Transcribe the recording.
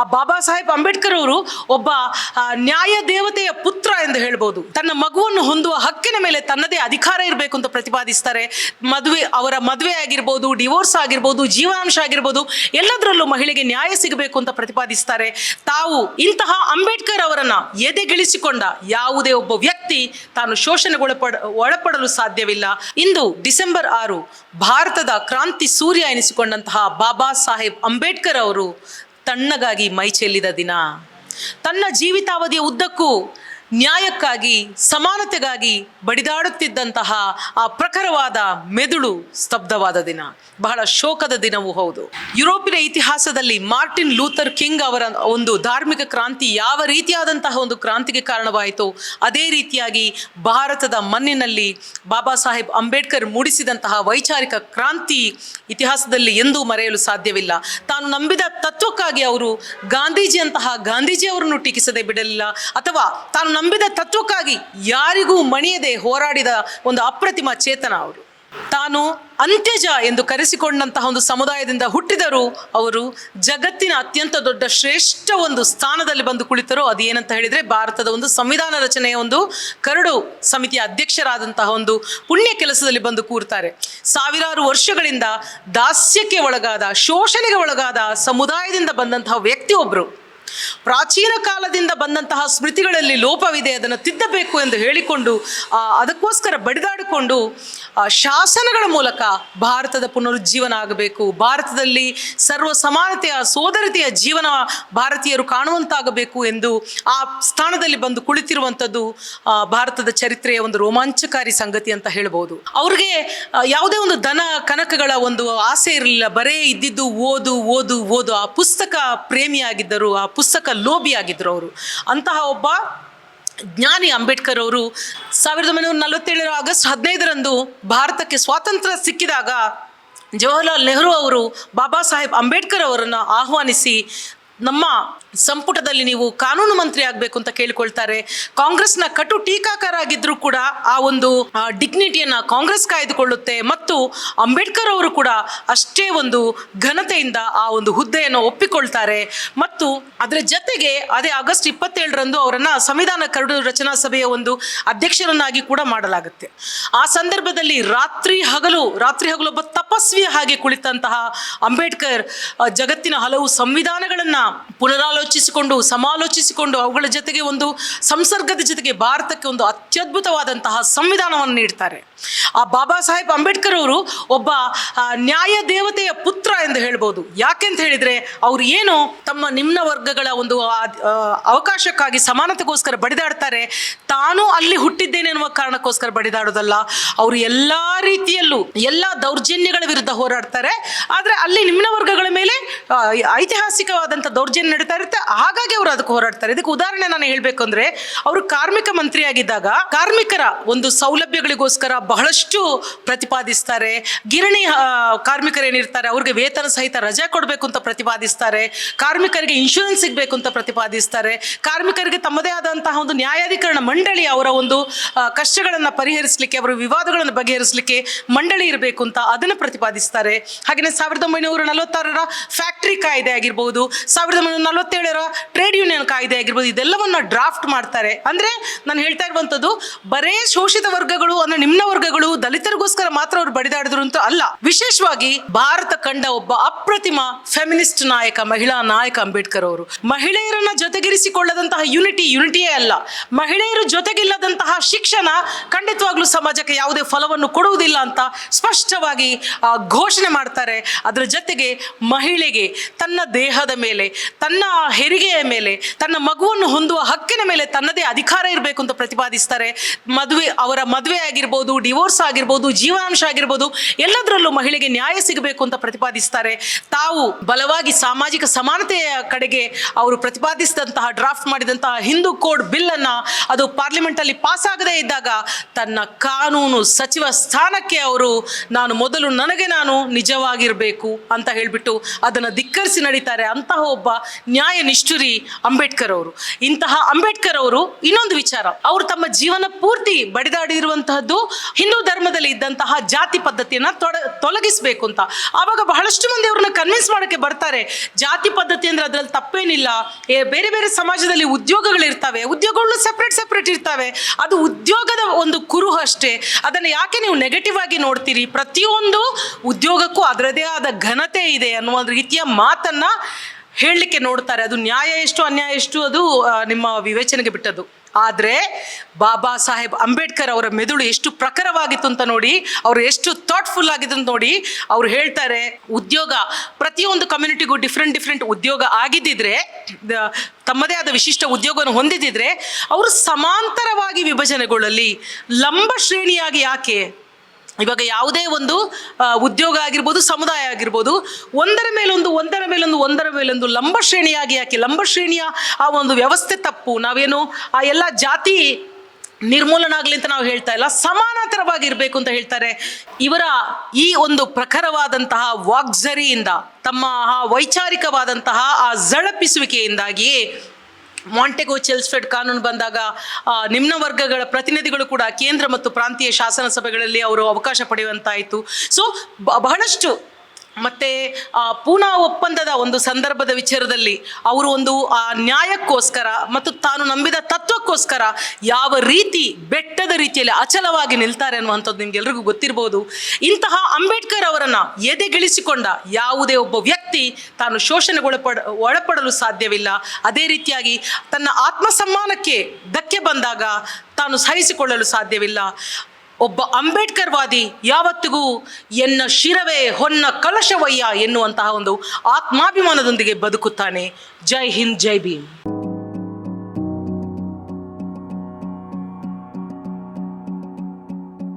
ಆ ಬಾಬಾ ಸಾಹೇಬ್ ಅಂಬೇಡ್ಕರ್ ಅವರು ಒಬ್ಬ ನ್ಯಾಯ ದೇವತೆಯ ಪುತ್ರ ಎಂದು ಹೇಳ್ಬೋದು. ತನ್ನ ಮಗುವನ್ನು ಹೊಂದುವ ಹಕ್ಕಿನ ಮೇಲೆ ತನ್ನದೇ ಅಧಿಕಾರ ಇರಬೇಕು ಅಂತ ಪ್ರತಿಪಾದಿಸ್ತಾರೆ. ಮದುವೆ, ಅವರ ಮದುವೆ ಆಗಿರ್ಬೋದು, ಡಿವೋರ್ಸ್ ಆಗಿರ್ಬೋದು ಜೀವನಾಂಶ ಆಗಿರ್ಬೋದು, ಎಲ್ಲದರಲ್ಲೂ ಮಹಿಳೆಗೆ ನ್ಯಾಯ ಸಿಗಬೇಕು ಅಂತ ಪ್ರತಿಪಾದಿಸ್ತಾರೆ. ತಾವು ಇಂತಹ ಅಂಬೇಡ್ಕರ್ ಅವರನ್ನ ಎದೆಗಿಳಿಸಿಕೊಂಡ ಯಾವುದೇ ಒಬ್ಬ ವ್ಯಕ್ತಿ ತಾನು ಶೋಷಣೆಗೊಳಪಡ, ಒಳಪಡಲು ಸಾಧ್ಯವಿಲ್ಲ. ಇಂದು ಡಿಸೆಂಬರ್ ಆರು, ಭಾರತದ ಕ್ರಾಂತಿ ಸೂರ್ಯ ಎನಿಸಿಕೊಂಡಂತಹ ಬಾಬಾ ಸಾಹೇಬ್ ಅಂಬೇಡ್ಕರ್ ಅವರು ತಣ್ಣಗಾಗಿ ಮೈ ಚೆಲ್ಲಿದ ದಿನ. ತನ್ನ ಜೀವಿತಾವಧಿಯ ಉದ್ದಕ್ಕೂ ನ್ಯಾಯಕ್ಕಾಗಿ, ಸಮಾನತೆಗಾಗಿ ಬಡಿದಾಡುತ್ತಿದ್ದಂತಹ ಆ ಪ್ರಖರವಾದ ಮೆದುಳು ಸ್ತಬ್ಧವಾದ ದಿನ. ಬಹಳ ಶೋಕದ ದಿನವೂ ಹೌದು. ಯುರೋಪಿನ ಇತಿಹಾಸದಲ್ಲಿ ಮಾರ್ಟಿನ್ ಲೂಥರ್ ಕಿಂಗ್ ಅವರ ಒಂದು ಧಾರ್ಮಿಕ ಕ್ರಾಂತಿ ಯಾವ ರೀತಿಯಾದಂತಹ ಒಂದು ಕ್ರಾಂತಿಗೆ ಕಾರಣವಾಯಿತು, ಅದೇ ರೀತಿಯಾಗಿ ಭಾರತದ ಮಣ್ಣಿನಲ್ಲಿ ಬಾಬಾ ಸಾಹೇಬ್ ಅಂಬೇಡ್ಕರ್ ಮೂಡಿಸಿದಂತಹ ವೈಚಾರಿಕ ಕ್ರಾಂತಿ ಇತಿಹಾಸದಲ್ಲಿ ಎಂದೂ ಮರೆಯಲು ಸಾಧ್ಯವಿಲ್ಲ. ತಾನು ನಂಬಿದ ತತ್ವಕ್ಕಾಗಿ ಅವರು ಗಾಂಧೀಜಿಯಂತಹ ಗಾಂಧೀಜಿ ಅವರನ್ನು ಟೀಕಿಸದೆ ಬಿಡಲಿಲ್ಲ. ಅಥವಾ ತಾನು ನಂಬಿದ ತತ್ವಕ್ಕಾಗಿ ಯಾರಿಗೂ ಮಣಿಯದೆ ಹೋರಾಡಿದ ಒಂದು ಅಪ್ರತಿಮ ಚೇತನ ಅವರು. ತಾನು ಅಂತ್ಯಜ ಎಂದು ಕರೆಸಿಕೊಂಡಂತಹ ಒಂದು ಸಮುದಾಯದಿಂದ ಹುಟ್ಟಿದರು ಅವರು ಜಗತ್ತಿನ ಅತ್ಯಂತ ದೊಡ್ಡ ಶ್ರೇಷ್ಠ ಒಂದು ಸ್ಥಾನದಲ್ಲಿ ಬಂದು ಕುಳಿತರು ಅದೇನಂತ ಹೇಳಿದರೆ ಭಾರತದ ಒಂದು ಸಂವಿಧಾನ ರಚನೆಯ ಒಂದು ಕರಡು ಸಮಿತಿಯ ಅಧ್ಯಕ್ಷರಾದಂತಹ ಒಂದು ಪುಣ್ಯ ಕೆಲಸದಲ್ಲಿ ಬಂದು ಕೂರ್ತಾರೆ. ಸಾವಿರಾರು ವರ್ಷಗಳಿಂದ ದಾಸ್ಯಕ್ಕೆ ಒಳಗಾದ, ಶೋಷಣೆಗೆ ಒಳಗಾದ ಸಮುದಾಯದಿಂದ ಬಂದಂತಹ ವ್ಯಕ್ತಿಯೊಬ್ಬರು ಪ್ರಾಚೀನ ಕಾಲದಿಂದ ಬಂದಂತಹ ಸ್ಮೃತಿಗಳಲ್ಲಿ ಲೋಪವಿದೆ, ಅದನ್ನು ತಿದ್ದಬೇಕು ಎಂದು ಹೇಳಿಕೊಂಡು ಅದಕ್ಕೋಸ್ಕರ ಬಡಿದಾಡಿಕೊಂಡು ಶಾಸನಗಳ ಮೂಲಕ ಭಾರತದ ಪುನರುಜ್ಜೀವನ ಆಗಬೇಕು. ಭಾರತದಲ್ಲಿ ಸರ್ವ ಸಮಾನತೆಯ, ಸೋದರತೆಯ ಜೀವನ ಭಾರತೀಯರು ಕಾಣುವಂತಾಗಬೇಕು ಎಂದು ಆ ಸ್ಥಾನದಲ್ಲಿ ಬಂದು ಕುಳಿತಿರುವಂಥದ್ದು ಭಾರತದ ಚರಿತ್ರೆಯ ಒಂದು ರೋಮಾಂಚಕಾರಿ ಸಂಗತಿ ಅಂತ ಹೇಳ್ಬೋದು. ಅವ್ರಿಗೆ ಯಾವುದೇ ಒಂದು ದನ ಕನಕಗಳ ಒಂದು ಆಸೆ ಇರಲಿಲ್ಲ. ಬರೇ ಇದ್ದಿದ್ದು ಓದು ಓದು ಓದು. ಆ ಪುಸ್ತಕ ಪ್ರೇಮಿಯಾಗಿದ್ದರು. ಆ ಪುಸ್ತಕ ಲೋಭಿಯಾಗಿದ್ದರು ಅವರು. ಅಂತಹ ಒಬ್ಬ ಜ್ಞಾನಿ ಅಂಬೇಡ್ಕರ್ ಅವರು ಸಾವಿರದ ಒಂಬೈನೂರ ನಲವತ್ತೇಳರ ಆಗಸ್ಟ್ ಹದಿನೈದರಂದು ಭಾರತಕ್ಕೆ ಸ್ವಾತಂತ್ರ್ಯ ಸಿಕ್ಕಿದಾಗ ಜವಾಹರ್ಲಾಲ್ ನೆಹರು ಅವರು ಬಾಬಾ ಸಾಹೇಬ್ ಅಂಬೇಡ್ಕರ್ ಅವರನ್ನು ಆಹ್ವಾನಿಸಿ ನಮ್ಮ ಸಂಪುಟದಲ್ಲಿ ನೀವು ಕಾನೂನು ಮಂತ್ರಿ ಆಗಬೇಕು ಅಂತ ಕೇಳಿಕೊಳ್ತಾರೆ. ಕಾಂಗ್ರೆಸ್ನ ಕಟು ಟೀಕಾಕಾರ ಆಗಿದ್ರೂ ಕೂಡ ಆ ಒಂದು ಡಿಗ್ನಿಟಿಯನ್ನು ಕಾಂಗ್ರೆಸ್ ಕಾಯ್ದುಕೊಳ್ಳುತ್ತೆ ಮತ್ತು ಅಂಬೇಡ್ಕರ್ ಅವರು ಕೂಡ ಅಷ್ಟೇ ಒಂದು ಘನತೆಯಿಂದ ಆ ಒಂದು ಹುದ್ದೆಯನ್ನು ಒಪ್ಪಿಕೊಳ್ತಾರೆ. ಮತ್ತು ಅದರ ಜೊತೆಗೆ ಅದೇ ಆಗಸ್ಟ್ ಇಪ್ಪತ್ತೇಳರಂದು ಅವರನ್ನು ಸಂವಿಧಾನ ಕರಡು ರಚನಾ ಸಭೆಯ ಒಂದು ಅಧ್ಯಕ್ಷರನ್ನಾಗಿ ಕೂಡ ಮಾಡಲಾಗುತ್ತೆ. ಆ ಸಂದರ್ಭದಲ್ಲಿ ರಾತ್ರಿ ಹಗಲು ರಾತ್ರಿ ಹಗಲು ಒಬ್ಬ ತಪಸ್ವಿಯ ಹಾಗೆ ಕುಳಿತಂತಹ ಅಂಬೇಡ್ಕರ್ ಜಗತ್ತಿನ ಹಲವು ಸಂವಿಧಾನಗಳನ್ನು ಪುನರಾಲೋಚಿಸಿಕೊಂಡು ಸಮಾಲೋಚಿಸಿಕೊಂಡು ಅವುಗಳ ಜೊತೆಗೆ ಒಂದು ಸಂಸರ್ಗದ ಜೊತೆಗೆ ಭಾರತಕ್ಕೆ ಒಂದು ಅತ್ಯದ್ಭುತವಾದಂತಹ ಸಂವಿಧಾನವನ್ನು ನೀಡ್ತಾರೆ. ಆ ಬಾಬಾ ಸಾಹೇಬ್ ಅಂಬೇಡ್ಕರ್ ಅವರು ಒಬ್ಬ ನ್ಯಾಯ ದೇವತೆಯ ಪುತ್ರ ಎಂದು ಹೇಳ್ಬೋದು. ಯಾಕೆಂತ ಹೇಳಿದರೆ, ಅವರು ಏನು ತಮ್ಮ ನಿಮ್ನ ವರ್ಗಗಳ ಒಂದು ಅವಕಾಶಕ್ಕಾಗಿ ಸಮಾನತೆಗೋಸ್ಕರ ಬಡಿದಾಡ್ತಾರೆ, ತಾನು ಅಲ್ಲಿ ಹುಟ್ಟಿದ್ದೇನೆ ಎನ್ನುವ ಕಾರಣಕ್ಕೋಸ್ಕರ ಬಡಿದಾಡೋದಲ್ಲ. ಅವರು ಎಲ್ಲ ರೀತಿಯಲ್ಲೂ, ಎಲ್ಲ ದೌರ್ಜನ್ಯಗಳ ವಿರುದ್ಧ ಹೋರಾಡ್ತಾರೆ. ಆದರೆ ಅಲ್ಲಿ ನಿಮ್ನ ವರ್ಗಗಳ ಮೇಲೆ ಐತಿಹಾಸಿಕವಾದಂಥ ದೌರ್ಜನ್ಯ ನಡೀತಾ ಇರುತ್ತೆ. ಹಾಗಾಗಿ ಅವರು ಅದಕ್ಕೆ ಹೋರಾಡ್ತಾರೆ. ಇದಕ್ಕೆ ಉದಾಹರಣೆ ನಾನು ಹೇಳಬೇಕು ಅಂದ್ರೆ, ಅವರು ಕಾರ್ಮಿಕ ಮಂತ್ರಿ ಆಗಿದ್ದಾಗ ಕಾರ್ಮಿಕರ ಒಂದು ಸೌಲಭ್ಯಗಳಿಗೋಸ್ಕರ ಬಹಳಷ್ಟು ಪ್ರತಿಪಾದಿಸ್ತಾರೆ. ಗಿರಣಿ ಕಾರ್ಮಿಕರು ಏನಿರ್ತಾರೆ, ಅವ್ರಿಗೆ ವೇತನ ಸಹಿತ ರಜೆ ಕೊಡಬೇಕು ಅಂತ ಪ್ರತಿಪಾದಿಸ್ತಾರೆ. ಕಾರ್ಮಿಕರಿಗೆ ಇನ್ಶೂರೆನ್ಸ್ ಸಿಗಬೇಕು ಅಂತ ಪ್ರತಿಪಾದಿಸ್ತಾರೆ. ಕಾರ್ಮಿಕರಿಗೆ ತಮ್ಮದೇ ಆದಂತಹ ಒಂದು ನ್ಯಾಯಾಧಿಕರಣ ಮಂಡಳಿ ಅವರ ಒಂದು ಕಷ್ಟಗಳನ್ನು ಪರಿಹರಿಸಲಿಕ್ಕೆ, ಅವರ ವಿವಾದಗಳನ್ನು ಬಗೆಹರಿಸಲಿಕ್ಕೆ ಮಂಡಳಿ ಇರಬೇಕು ಅಂತ ಅದನ್ನು ಪ್ರತಿಪಾದಿಸ್ತಾರೆ. ಹಾಗೆಯೇ ಸಾವಿರದ ಒಂಬೈನೂರ ನಲವತ್ತಾರರ ಫ್ಯಾಕ್ಟ್ರಿ ಕಾಯ್ದೆ ಆಗಿರ್ಬೋದು, ಸಾವಿರದ ಒಂಬೈನೂರ ನಲವತ್ತೇಳರ ಟ್ರೇಡ್ ಯೂನಿಯನ್ ಕಾಯ್ದೆ ಆಗಿರ್ಬೋದು, ಇದೆಲ್ಲವನ್ನ ಡ್ರಾಫ್ಟ್ ಮಾಡ್ತಾರೆ. ಅಂದ್ರೆ ನಾನು ಹೇಳ್ತಾ ಇರುವಂತದ್ದು ಬರೇ ಶೋಷಿತ ವರ್ಗಗಳು ಅಂದ್ರೆ ನಿಮ್ನ ವರ್ಗಗಳು ದಲಿತರಿಗೋಸ್ಕರ ಮಾತ್ರ ಅವರು ಬಡಿದಾಡಿದ್ರು ಅಂತ ಅಲ್ಲ. ವಿಶೇಷವಾಗಿ ಭಾರತ ಕಂಡ ಒಬ್ಬ ಅಪ್ರತಿಮ ಫೆಮಿನಿಸ್ಟ್ ನಾಯಕ, ಮಹಿಳಾ ನಾಯಕ ಅಂಬೇಡ್ಕರ್ ಅವರು. ಮಹಿಳೆಯರನ್ನ ಜೊತೆಗಿರಿಸಿಕೊಳ್ಳದಂತಹ ಯುನಿಟಿ ಯುನಿಟಿಯೇ ಅಲ್ಲ. ಮಹಿಳೆಯರು ಜೊತೆಗಿಲ್ಲದಂತಹ ಶಿಕ್ಷಣ ಖಂಡಿತವಾಗ್ಲೂ ಸಮಾಜಕ್ಕೆ ಯಾವುದೇ ಫಲವನ್ನು ಕೊಡುವುದಿಲ್ಲ ಅಂತ ಸ್ಪಷ್ಟವಾಗಿ ಘೋಷಣೆ ಮಾಡ್ತಾರೆ. ಅದರ ಜೊತೆಗೆ ಮಹಿಳೆಗೆ ತನ್ನ ದೇಹದ ಮೇಲೆ, ತನ್ನ ಹೆರಿಗೆಯ ಮೇಲೆ, ತನ್ನ ಮಗುವನ್ನು ಹೊಂದುವ ಹಕ್ಕಿನ ಮೇಲೆ ತನ್ನದೇ ಅಧಿಕಾರ ಇರಬೇಕು ಅಂತ ಪ್ರತಿಪಾದಿಸ್ತಾರೆ. ಮದುವೆ, ಅವರ ಮದುವೆ ಆಗಿರ್ಬೋದು ಡಿವೋರ್ಸ್ ಆಗಿರ್ಬೋದು ಜೀವನಾಂಶ ಆಗಿರ್ಬೋದು, ಎಲ್ಲದರಲ್ಲೂ ಮಹಿಳೆಗೆ ನ್ಯಾಯ ಸಿಗಬೇಕು ಅಂತ ಪ್ರತಿಪಾದಿಸ್ತಾರೆ. ತಾವು ಬಲವಾಗಿ ಸಾಮಾಜಿಕ ಸಮಾನತೆಯ ಕಡೆಗೆ ಅವರು ಪ್ರತಿಪಾದಿಸಿದಂತಹ, ಡ್ರಾಫ್ಟ್ ಮಾಡಿದಂತಹ ಹಿಂದೂ ಕೋಡ್ ಬಿಲ್ ಅನ್ನ ಅದು ಪಾರ್ಲಿಮೆಂಟ್ ಅಲ್ಲಿ ಪಾಸ್ ಆಗದೇ ಇದ್ದಾಗ ತನ್ನ ಕಾನೂನು ಸಚಿವ ಸ್ಥಾನಕ್ಕೆ ಅವರು, ನಾನು ಮೊದಲು ನನಗೆ ನಾನು ನಿಜವಾಗಿರಬೇಕು ಅಂತ ಹೇಳ್ಬಿಟ್ಟು ಅದನ್ನು ಧಿಕ್ಕರಿಸಿ ನಡೀತಾರೆ ಅಂತಹ ಒಬ್ಬ ನ್ಯಾಯ ನಿಷ್ಠುರಿ ಅಂಬೇಡ್ಕರ್ ಅವರು. ಇಂತಹ ಅಂಬೇಡ್ಕರ್ ಅವರು ಇನ್ನೊಂದು ವಿಚಾರ. ಅವರು ತಮ್ಮ ಜೀವನ ಪೂರ್ತಿ ಬಡಿದಾಡಿರುವಂತಹದ್ದು ಹಿಂದೂ ಧರ್ಮದಲ್ಲಿ ಇದ್ದಂತಹ ಜಾತಿ ಪದ್ಧತಿಯನ್ನು ತೊಡ, ತೊಲಗಿಸಬೇಕು ಅಂತ. ಆವಾಗ ಬಹಳಷ್ಟು ಮಂದಿ ಅವ್ರನ್ನ ಕನ್ವಿನ್ಸ್ ಮಾಡೋಕ್ಕೆ ಬರ್ತಾರೆ. ಜಾತಿ ಪದ್ಧತಿ ಅಂದರೆ ಅದರಲ್ಲಿ ತಪ್ಪೇನಿಲ್ಲ. ಬೇರೆ ಬೇರೆ ಸಮಾಜದಲ್ಲಿ ಉದ್ಯೋಗಗಳು ಇರ್ತವೆ. ಉದ್ಯೋಗಗಳು ಸಪ್ರೇಟ್ ಸೆಪ್ರೇಟ್ ಇರ್ತವೆ. ಅದು ಉದ್ಯೋಗದ ಒಂದು ಕುರು ಅಷ್ಟೇ. ಅದನ್ನು ಯಾಕೆ ನೀವು ನೆಗೆಟಿವ್ ಆಗಿ ನೋಡ್ತೀರಿ? ಪ್ರತಿಯೊಂದು ಉದ್ಯೋಗಕ್ಕೂ ಅದರದೇ ಆದ ಘನತೆ ಇದೆ ಅನ್ನುವ ರೀತಿಯ ಮಾತನ್ನ ಹೇಳಲಿಕ್ಕೆ ನೋಡ್ತಾರೆ. ಅದು ನ್ಯಾಯ ಎಷ್ಟು, ಅನ್ಯಾಯ ಎಷ್ಟು, ಅದು ನಿಮ್ಮ ವಿವೇಚನೆಗೆ ಬಿಟ್ಟದ್ದು. ಆದರೆ ಬಾಬಾ ಸಾಹೇಬ್ ಅಂಬೇಡ್ಕರ್ ಅವರ ಮೆದುಳು ಎಷ್ಟು ಪ್ರಖರವಾಗಿತ್ತು ಅಂತ ನೋಡಿ, ಅವರು ಎಷ್ಟು ಥಾಟ್ಫುಲ್ ಆಗಿದ್ದು ಅಂತ ನೋಡಿ ಅವ್ರು ಹೇಳ್ತಾರೆ, ಉದ್ಯೋಗ ಪ್ರತಿಯೊಂದು ಕಮ್ಯುನಿಟಿಗೂ ಡಿಫ್ರೆಂಟ್ ಡಿಫ್ರೆಂಟ್ ಉದ್ಯೋಗ ಆಗಿದ್ದಿದ್ರೆ ತಮ್ಮದೇ ಆದ ವಿಶಿಷ್ಟ ಉದ್ಯೋಗವನ್ನು ಹೊಂದಿದ್ದಿದ್ರೆ, ಅವರು ಸಮಾಂತರವಾಗಿ ವಿಭಜನೆಗೊಳ್ಳಲಿ, ಲಂಬ ಶ್ರೇಣಿಯಾಗಿ ಯಾಕೆ? ಇವಾಗ ಯಾವುದೇ ಒಂದು ಉದ್ಯೋಗ ಆಗಿರ್ಬೋದು, ಸಮುದಾಯ ಆಗಿರ್ಬೋದು, ಒಂದರ ಮೇಲೊಂದು ಒಂದರ ಮೇಲೊಂದು ಒಂದರ ಮೇಲೊಂದು ಲಂಬ ಶ್ರೇಣಿಯಾಗಿ ಯಾಕೆ, ಲಂಬ ಶ್ರೇಣಿಯ ಆ ಒಂದು ವ್ಯವಸ್ಥೆ ತಪ್ಪು. ನಾವೇನು ಆ ಎಲ್ಲ ಜಾತಿ ನಿರ್ಮೂಲನ ಆಗಲಿ ಅಂತ ನಾವು ಹೇಳ್ತಾ ಇಲ್ಲ ಸಮಾನಾಂತರವಾಗಿ ಇರಬೇಕು ಅಂತ ಹೇಳ್ತಾರೆ. ಇವರ ಈ ಒಂದು ಪ್ರಖರವಾದಂತಹ ವಾಗ್ಝರಿಯಿಂದ ತಮ್ಮ ಆ ವೈಚಾರಿಕವಾದಂತಹ ಆ ಝಳಪಿಸುವಿಕೆಯಿಂದಾಗಿಯೇ ಮಾಂಟೆಗೋ ಚೆಲ್ಸ್ಫೆಡ್ ಕಾನೂನು ಬಂದಾಗ ನಿಮ್ನ ವರ್ಗಗಳ ಪ್ರತಿನಿಧಿಗಳು ಕೂಡ ಕೇಂದ್ರ ಮತ್ತು ಪ್ರಾಂತೀಯ ಶಾಸನ ಸಭೆಗಳಲ್ಲಿ ಅವರು ಅವಕಾಶ ಪಡೆಯುವಂತಾಯಿತು. ಸೊ ಬಹಳಷ್ಟು ಮತ್ತೆ ಪೂನಾ ಒಪ್ಪಂದದ ಒಂದು ಸಂದರ್ಭದ ವಿಚಾರದಲ್ಲಿ ಅವರು ಒಂದು, ಆ, ನ್ಯಾಯಕ್ಕೋಸ್ಕರ ಮತ್ತು ತಾನು ನಂಬಿದ ತತ್ವಕ್ಕೋಸ್ಕರ ಯಾವ ರೀತಿ ಬೆಟ್ಟದ ರೀತಿಯಲ್ಲಿ ಅಚಲವಾಗಿ ನಿಲ್ತಾರೆ ಅನ್ನುವಂಥದ್ದು ನಿಮ್ಗೆಲ್ರಿಗೂ ಗೊತ್ತಿರ್ಬೋದು. ಇಂತಹ ಅಂಬೇಡ್ಕರ್ ಅವರನ್ನ ಎದೆಗಿಳಿಸಿಕೊಂಡ ಯಾವುದೇ ಒಬ್ಬ ವ್ಯಕ್ತಿ ತಾನು ಶೋಷಣೆಗೊಳಪಡ, ಒಳಪಡಲು ಸಾಧ್ಯವಿಲ್ಲ. ಅದೇ ರೀತಿಯಾಗಿ ತನ್ನ ಆತ್ಮಸಮ್ಮಾನಕ್ಕೆ ಧಕ್ಕೆ ಬಂದಾಗ ತಾನು ಸಹಿಸಿಕೊಳ್ಳಲು ಸಾಧ್ಯವಿಲ್ಲ. ಒಬ್ಬ ಅಂಬೇಡ್ಕರ್ವಾದಿ ಯಾವತ್ತಿಗೂ ಎನ್ನ ಶಿರವೇ, ಹೊನ್ನ ಕಲಶವಯ್ಯ ಎನ್ನುವಂತಹ ಒಂದು ಆತ್ಮಾಭಿಮಾನದೊಂದಿಗೆ ಬದುಕುತ್ತಾನೆ. ಜೈ ಹಿಂದ್, ಜೈ ಭೀಮ್.